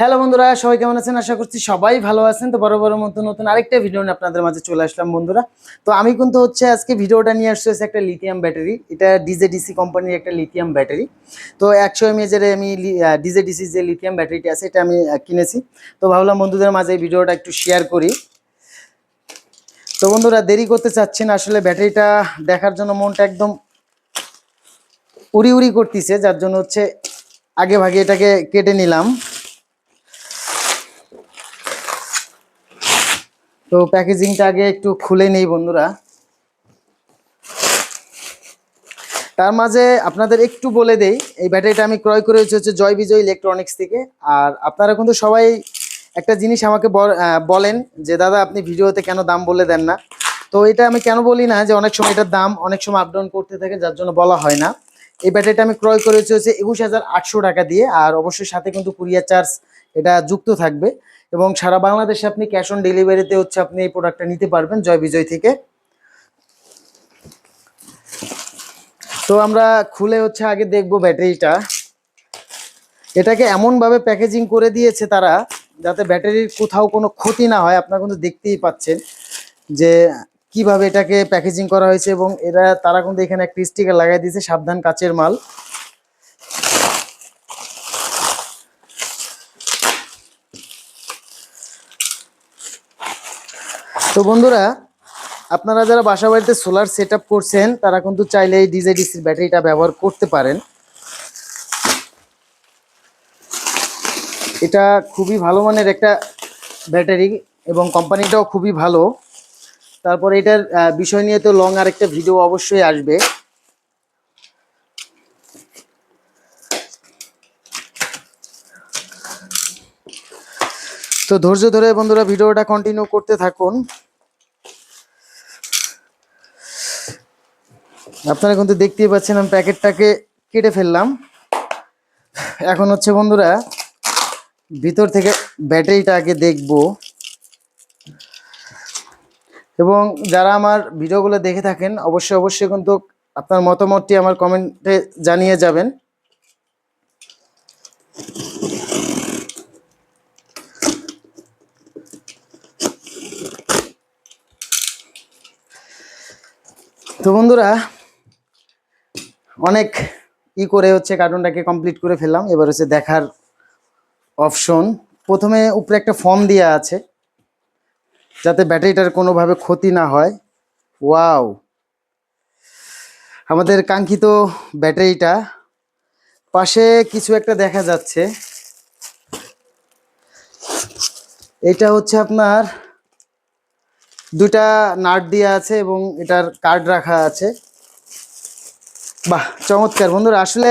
Hello বন্ধুরা, সবাই কেমন আছেন? আশা করছি সবাই ভালো আছেন। তো বড় বড় মতো নতুন আরেকটা ভিডিও নিয়ে আপনাদের মাঝে চলে আসলাম বন্ধুরা। তো আমি কিন্তু হচ্ছে আজকে ভিডিওটা নিয়ে আসছি একটা লিথিয়াম ব্যাটারি এটা ডিজেডিসি কোম্পানির একটা লিথিয়াম ব্যাটারি তো একশো এমএজের আমি ডিজেডিসি যে লিথিয়াম ব্যাটারিটি আছে, এটা আমি কিনেছি। তো ভাবলাম বন্ধুদের মাঝে এই ভিডিওটা একটু শেয়ার করি। তো বন্ধুরা, দেরি করতে চাচ্ছি না। আসলে ব্যাটারিটা দেখার জন্য মনটা একদম উড়ি উড়ি করতেছে, যার জন্য হচ্ছে আগে ভাগে এটাকে কেটে নিলাম। তো প্যাকেজিংটা আগে একটু খুলে নেই বন্ধুরা। তার মাঝে আপনাদের একটু বলে দেই, এই ব্যাটারিটা আমি ক্রয় করেছি হচ্ছে জয় বিজয় ইলেকট্রনিক্স থেকে। আর আপনারা কিন্তু সবাই একটা জিনিস আমাকে বল- বলেন যে, দাদা, আপনি ভিডিওতে কেন দাম বলে দেন না? তো এটা আমি কেন বলি না যে, অনেক সময় এটার দাম অনেক সময় আপডাউন করতে থাকে, যার জন্য বলা হয় না। এই ব্যাটারিটা আমি ক্রয় করেছি হচ্ছে একুশ হাজার আটশো টাকা দিয়ে, আর অবশ্যই সাথে কিন্তু কুরিয়ার চার্জ এটা যুক্ত থাকবে। এবং সারা বাংলাদেশে আপনি ক্যাশ অন ডেলিভারিতে হচ্ছে আপনি এই প্রোডাক্টটা নিতে পারবেন জয় বিজয় থেকে। তো আমরা খুলে হচ্ছে আগে দেখব ব্যাটারিটা। এটাকে এমনভাবে প্যাকেজিং করে দিয়েছে তারা, যাতে ব্যাটারির কোথাও কোনো ক্ষতি না হয়। আপনারা কিন্তু দেখতেই পাচ্ছেন যে কীভাবে এটাকে প্যাকেজিং করা হয়েছে এবং এরা, তারা কিন্তু এখানে একটা স্টিকার লাগাই দিয়েছে, সাবধান কাচের মাল। তো বন্ধুরা, আপনারা যারা বাসা বাড়িতে সোলার সেট করছেন, তারা কিন্তু চাইলে এই ডিজেডিসির ব্যাটারিটা ব্যবহার করতে পারেন। এটা খুবই ভালো মানের একটা ব্যাটারি এবং কোম্পানিটাও খুবই ভালো। তারপরে এটার বিষয় নিয়ে তো লং আরেকটা ভিডিও অবশ্যই আসবে। তো ধৈর্য ধরে বন্ধুরা ভিডিওটা কন্টিনিউ করতে থাকুন। আপনারা কিন্তু দেখতেই পাচ্ছেন আমি প্যাকেটটাকে কেটে ফেললাম। এখন হচ্ছে বন্ধুরা, ভিতর থেকে ব্যাটারিটা আগে দেখব। এবং যারা আমার ভিডিওগুলো দেখে থাকেন, অবশ্যই অবশ্যই কিন্তু আপনার মতামতটি আমার কমেন্টে জানিয়ে যাবেন। তো বন্ধুরা অনেক ই করে হচ্ছে কার্টুনটাকে কমপ্লিট করে ফেললাম। এবার হচ্ছে দেখার অপশন প্রথমে উপরে একটা ফর্ম দেওয়া আছে, যাতে ব্যাটারিটার কোনোভাবে ক্ষতি না হয়। ওয়াও আমাদের কাঙ্ক্ষিত ব্যাটারিটা পাশে কিছু একটা দেখা যাচ্ছে। এটা হচ্ছে আপনার দুটা নাট দেওয়া আছে এবং এটার কার্ড রাখা আছে। বাহ, চমৎকার। বন্ধুরা, আসলে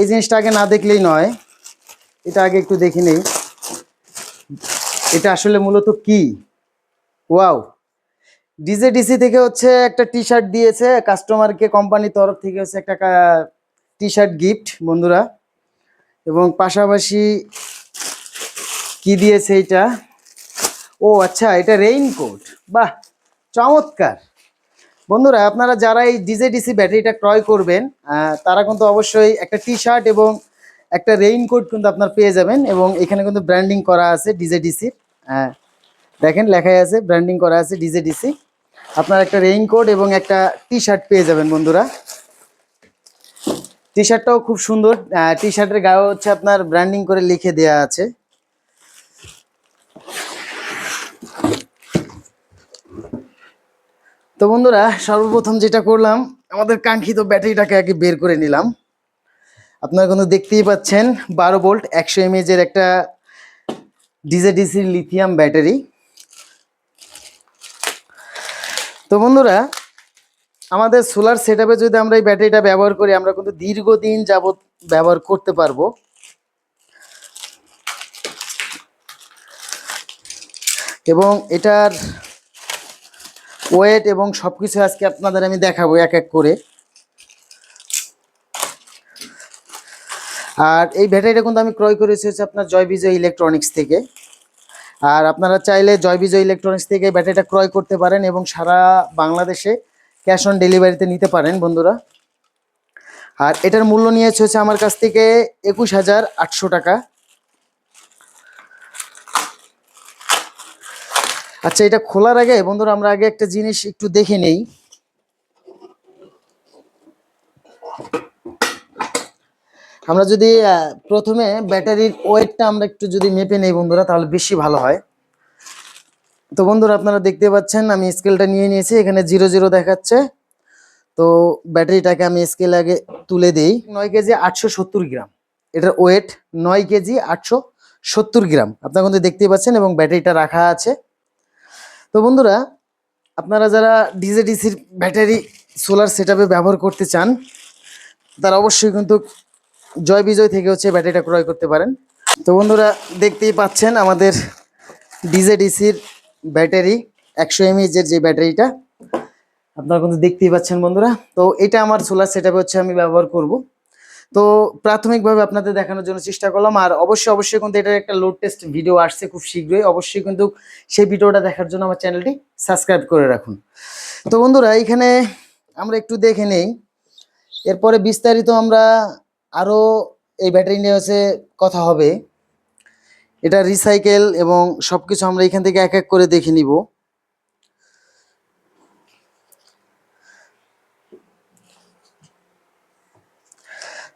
এই জিনিসটা আগে না দেখলেই নয়। এটা আগে একটু দেখি নেই। এটা আসলে মূলত কি? ওয়াও। ডিজে, ডিসি থেকে হচ্ছে একটা টি শার্ট দিয়েছে। কাস্টমারকে, কোম্পানির তরফ থেকে হচ্ছে একটা টি শার্ট গিফট বন্ধুরা। এবং পাশাপাশি কি দিয়েছে এটা? ও আচ্ছা এটা রেইনকোট বাহ, চমৎকার। বন্ধুরা, আপনারা যারা এই ডিজেডিসি ব্যাটারিটা ক্রয় করবেন তারা কিন্তু অবশ্যই একটা টি শার্ট এবং একটা রেইনকোট কিন্তু আপনার পেয়ে যাবেন এবং এখানে কিন্তু ব্র্যান্ডিং করা আছে ডিজেডিসি দেখেন লেখাই আছে ব্র্যান্ডিং করা আছে ডিজেডিসি আপনার একটা রেইনকোট এবং একটা টি শার্ট পেয়ে যাবেন বন্ধুরা। টি শার্টটাও খুব সুন্দর টি শার্টের গায়ে হচ্ছে আপনার ব্র্যান্ডিং করে লিখে দেওয়া আছে। তো বন্ধুরা, সর্বপ্রথম যেটা করলাম, আমাদের কাঙ্ক্ষিত ব্যাটারিটাকে আগে বের করে নিলাম। আপনারা কিন্তু দেখতেই পাচ্ছেন, বারো ভোল্ট, একশো এমএজের একটা ডিজেডিসি লিথিয়াম ব্যাটারি। তো বন্ধুরা, আমাদের সোলার সেট যদি আমরা এই ব্যাটারিটা ব্যবহার করি, আমরা কিন্তু দীর্ঘদিন যাবত ব্যবহার করতে পারব। এবং এটার ওয়েট এবং সব কিছু আজকে আপনাদের আমি দেখাবো এক এক করে। আর এই ব্যাটারিটা কিন্তু আমি ক্রয় করেছি হচ্ছে আপনার জয় বিজয় ইলেকট্রনিক্স থেকে। আর আপনারা চাইলে জয় বিজয় ইলেকট্রনিক্স থেকে ব্যাটারিটা ক্রয় করতে পারেন এবং সারা বাংলাদেশে ক্যাশ অন ডেলিভারিতে নিতে পারেন বন্ধুরা। আর এটার মূল্য নিয়েছে হচ্ছে আমার কাছ থেকে একুশ হাজার আটশো টাকা। আচ্ছা এটা খোলার আগে বন্ধুরা আমরা আগে একটা জিনিস একটু দেখে নেই। আমরা যদি প্রথমে ব্যাটারির ওয়েটটা আমরা একটু যদি মেপে নেই বন্ধুরা, তাহলে বেশি ভালো হয়। তো বন্ধুরা, আপনারা দেখতে পাচ্ছেন, আমি স্কেলটা নিয়ে নিয়েছি, এখানে জিরো জিরো দেখাচ্ছে। তো ব্যাটারিটাকে আমি স্কেল আগে তুলে দিই। নয় কেজি আটশো সত্তর গ্রাম। এটার ওয়েট নয় কেজি আটশো সত্তর গ্রাম। আপনারা কিন্তু দেখতেই পাচ্ছেন, এবং ব্যাটারিটা রাখা আছে। তো বন্ধুরা, আপনারা যারা ডিজে ডিসির ব্যাটারি সোলার সেট ব্যবহার করতে চান, তারা অবশ্যই কিন্তু জয় বিজয় থেকে হচ্ছে ব্যাটারিটা ক্রয় করতে পারেন। তো বন্ধুরা, দেখতেই পাচ্ছেন আমাদের ডিজে ডিসির ব্যাটারি একশো এমএইচের যে ব্যাটারিটা আপনারা কিন্তু দেখতেই পাচ্ছেন বন্ধুরা। তো এটা আমার সোলার সেট হচ্ছে আমি ব্যবহার করব। তো প্রাথমিকভাবে আপনাদের দেখানোর জন্য চেষ্টা করলাম, আর অবশ্যই অবশ্যই কিন্তু এটার একটা লোড টেস্ট ভিডিও আসছে খুব শীঘ্রই। অবশ্যই কিন্তু সেই ভিডিওটা দেখার জন্য আমার চ্যানেলটি সাবস্ক্রাইব করে রাখুন। তো বন্ধুরা, এখানে আমরা একটু দেখে নেই। এরপরে বিস্তারিত আমরা আরও এই ব্যাটারি নিয়ে হচ্ছে কথা হবে। এটা রিসাইকেল এবং সব কিছু আমরা এখান থেকে এক এক করে দেখে নিব।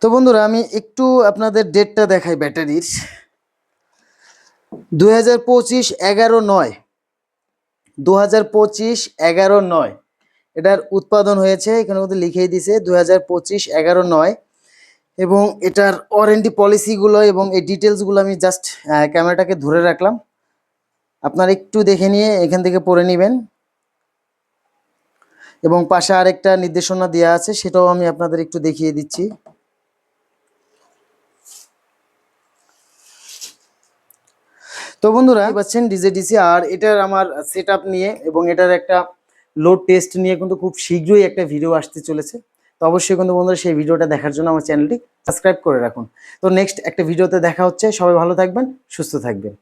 তো বন্ধুরা, আমি একটু আপনাদের ডেটটা দেখাই ব্যাটারির দুই হাজার পঁচিশ এগারো নয়। দু হাজার পঁচিশ এগারো নয়। এটার উৎপাদন হয়েছে, এখানে মধ্যে লিখেই দিছে দু হাজার পঁচিশ এগারো নয়। এবং এটার ওয়ারেন্টি পলিসিগুলো এবং এই ডিটেলসগুলো আমি জাস্ট ক্যামেরাটাকে ধরে রাখলাম। আপনারা একটু দেখে নিয়ে এখান থেকে পড়ে নেবেন। এবং পাশে আরেকটা নির্দেশনা দেওয়া আছে, সেটাও আমি আপনাদের একটু দেখিয়ে দিচ্ছি। তো বন্ধুরা পাচ্ছেন ডিজে ডিসি আর এটার আমার সেট নিয়ে এবং এটার একটা লোড টেস্ট নিয়ে কিন্তু খুব শীঘ্রই একটা ভিডিও আসতে চলেছে। তো অবশ্যই কিন্তু বন্ধুরা সেই ভিডিওটা দেখার জন্য আমার চ্যানেলটি সাবস্ক্রাইব করে রাখুন। তো নেক্সট একটা ভিডিওতে দেখা হচ্ছে। সবাই ভালো থাকবেন, সুস্থ থাকবেন।